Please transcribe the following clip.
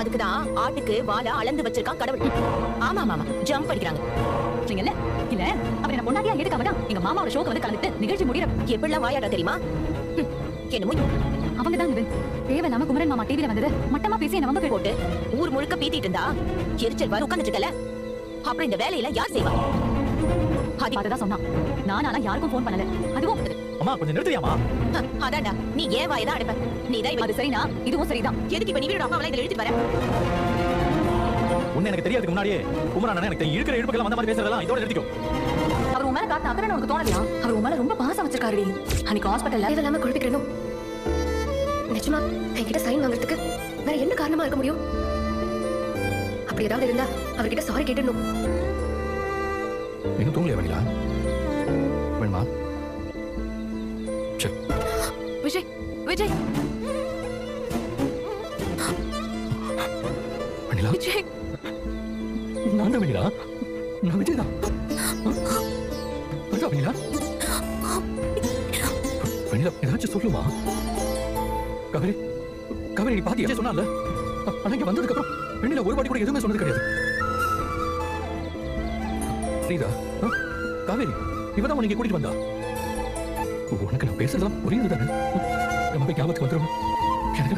அதுக்குதான் ஆட்டுக்கு வாழை அளந்து வச்சிருக்கான் கடவுள். ஆமா மாமா ஜம்ப் அடிக்கிறாங்க. இல்ல இல்ல அவர் என்ன பொண்டாட்டியா எதுக்காக தான் எங்க மாமாவோட ஷோக்கு வந்து கலந்துட்டு நிகழ்ச்சி முடியற எப்படிலாம் வாயாட்டா தெரியுமா? என்னமோ அவங்க தான் இவன் தேவையில்லாம குமரன் மாமா டிவில வந்தது. மட்டமா பேசி என்ன வம்பு போட்டு ஊர் முழுக்க பீத்திட்டு இருந்தா எரிச்சல் வர உட்கார்ந்துட்டு இருக்கல. அப்புறம் இந்த வேலையெல்லாம் யார் செய்வா? அது அதுதான் சொன்னான். நான் ஆனா யாருக்கும் ஃபோன் பண்ணல. அதுவும் அம்மா கொஞ்சம் நிறுத்துறியாமா ஹ, அதான்டா. நீ ஏன் வாயை தான் அடைப்ப? நீ தான் அது சரினா? இதுவும் சரிதான். எதுக்கு இப்ப நீ வீடு அம்மா இதில் எழுதிட்டு வர? உன்னை எனக்கு தெரியாதுக்கு முன்னாடியே குமரன் அண்ணன் எனக்கு. இருக்கிற இடுப்புக்கெல்லாம் வந்த மாதிரி பேசுறதெல்லாம் இதோட நிறுத்திக்கும் அவர் உன் மேல காட்டின அக்கறை உனக்கு தோணலையா? அவர் உன் மேல ரொம்ப பாசம் வச்சிருக்காருடி. அன்னைக்கு ஹாஸ்பிட்டல்ல தேவையில்லாம குழப்பிக்கிறணும் நிஜமா என்கிட்ட சைன் வாங்குறதுக்கு வேற என்ன காரணமா இருக்க முடியும்? அப்படி ஏதாவது இருந்தா அவர்கிட்ட சாரி கேட்டுடணும். இன்னும் தூங்கலையா வனிலா வேணுமா? சரி. விஜய் விஜய். வனிலா விஜய். நான் தான் வனிலா நான் விஜய் தான். வனிலா வனிலா ஏதாச்சும் சொல்லுமா? கவரி கவரி நீ பாத்தியா? சொன்னால ஆனா இங்க வந்ததுக்கு அப்புறம் வெண்ணிலா ஒரு வாட்டி கூட எதுவுமே சொன்னது கிடையாது. சீதா காவேரி இவதான் உனக்கு கூட்டிட்டு வந்தா? உனக்கு நான் பேசுறதெல்லாம் புரியுது தானே ரொம்ப போய் ஞாபகத்துக்கு வந்துடும் எனக்கு